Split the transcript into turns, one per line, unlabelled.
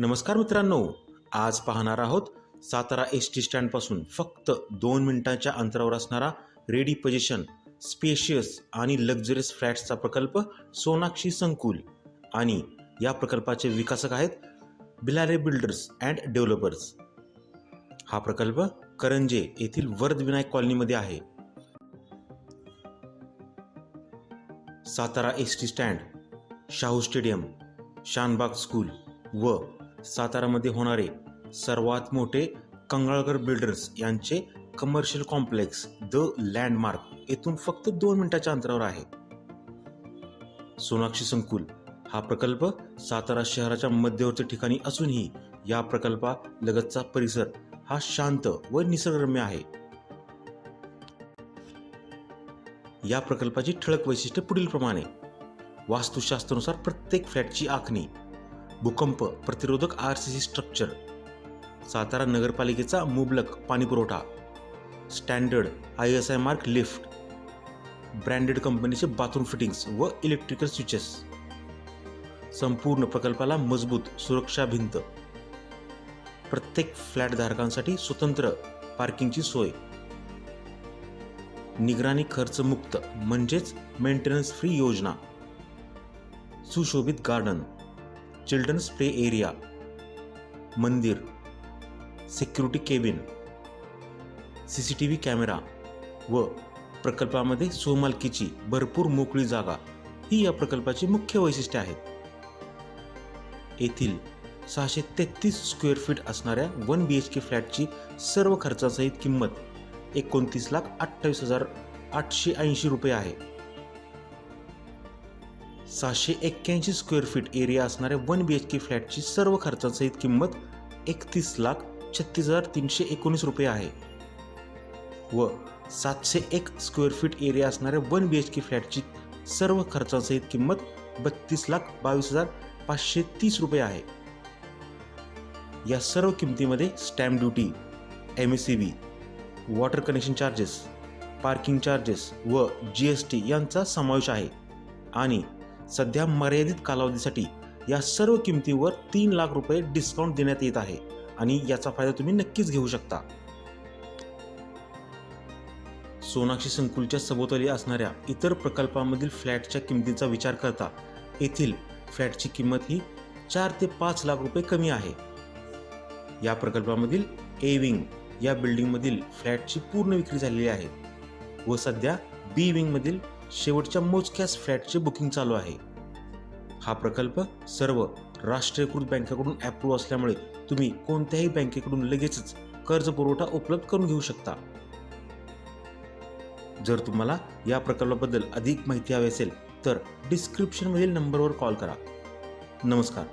नमस्कार मित्रांनो आज पाहणार आहोत सातारा एस टी स्टँडपासून फक्त दोन मिनिटांच्या अंतरावर असणारा रेडी पोझिशन स्पेशियस आणि लक्झरियस फ्लॅट्सचा प्रकल्प सोनाक्षी संकुल. आणि या प्रकल्पाचे विकासक आहेत बिलारे बिल्डर्स अँड डेव्हलपर्स. हा प्रकल्प करंजे येथील वरदविनायक कॉलनीमध्ये आहे. Satara S T stand Shahu stadium Shanbag school व सातारामध्ये होणारे सर्वात मोठे कंगाळकर बिल्डर्स यांचे कमर्शियल कॉम्प्लेक्स द लँडमार्क येथून फक्त दोन मिनिटाच्या अंतरावर आहे. सोनाक्षी संकुल हा प्रकल्प सातारा शहराच्या मध्यवर्ती ठिकाणी असूनही या प्रकल्पा लगतचा परिसर हा शांत व निसर्गरम्य आहे. या प्रकल्पाची ठळक वैशिष्ट्ये पुढील प्रमाणे वास्तुशास्त्रानुसार प्रत्येक फ्लॅटची आखणी भूकंप प्रतिरोधक R C C structure Satara नगरपालिकेचा मुबलक पाणीपुरवठा standard I S I mark lift branded कंपनीचे बाथरूम फिटिंग्स व इलेक्ट्रिकल स्विचेस संपूर्ण प्रकल्पाला मजबूत सुरक्षा भिंत. प्रत्येक फ्लॅट धारकांसाठी स्वतंत्र पार्किंगची सोय. निगराणी खर्च मुक्त म्हणजेच मेंटेनन्स फ्री योजना. सुशोभित गार्डन चिल्ड्रन्स प्ले एरिया मंदिर security cabin C C T V camera व प्रकल्पामध्ये सोमालकीची भरपूर मोकळी जागा ही या प्रकल्पाची मुख्य वैशिष्ट्ये आहेत. येथील सहाशे तेहतीस स्क्वेअर फीट असणाऱ्या वन बी एच के फ्लॅटची सर्व खर्चासहित किंमत एकोणतीस लाख अठ्ठावीस हजार आठशे ऐंशी रुपये आहे. सहाशे एक्क्याऐंशी स्क्वेअर फीट एरिया असणाऱ्या वन बी एच के फ्लॅटची सर्व खर्चासहित किंमत एकतीस लाख छत्तीस हजार तीनशे एकोणीस रुपये आहे. व सातशे एक स्क्वेअर फीट एरिया असणाऱ्या वन बी एच के फ्लॅटची सर्व खर्चासहित किंमत बत्तीस लाख बावीस हजार पाचशे तीस रुपये आहे. या सर्व किमतीमध्ये stamp duty M S C B water connection charges parking charges व जी एस टी यांचा समावेश आहे. आणि सध्या मर्यादित कालावधीसाठी या सर्व किमतीवर तीन लाख रुपये डिस्काउंट देण्यात येत आहे आणि याचा फायदा तुम्ही नक्कीच घेऊ शकता. सोनाक्षी संकुलच्या सभोवताली असणाऱ्या इतर प्रकल्पांमधील फ्लॅटच्या किमतीचा विचार करता येथील फ्लॅटची किंमत ही चार ते पाच लाख रुपये कमी आहे. या प्रकल्पामधील ए विंग या बिल्डिंगमधील फ्लॅटची पूर्ण विक्री झालेली आहे व सध्या बी विंगमधील शेवटच्या मोजक्याच फ्लॅटचे बुकिंग चालू आहे. हा प्रकल्प सर्व राष्ट्रीयकृत बँकेकडून अप्रूव्ह असल्यामुळे तुम्ही कोणत्याही बँकेकडून लगेचच कर्ज पुरवठा उपलब्ध करून घेऊ शकता. जर तुम्हाला या प्रकल्पाबद्दल अधिक माहिती हवी असेल तर डिस्क्रिप्शनमधील नंबरवर कॉल करा. नमस्कार.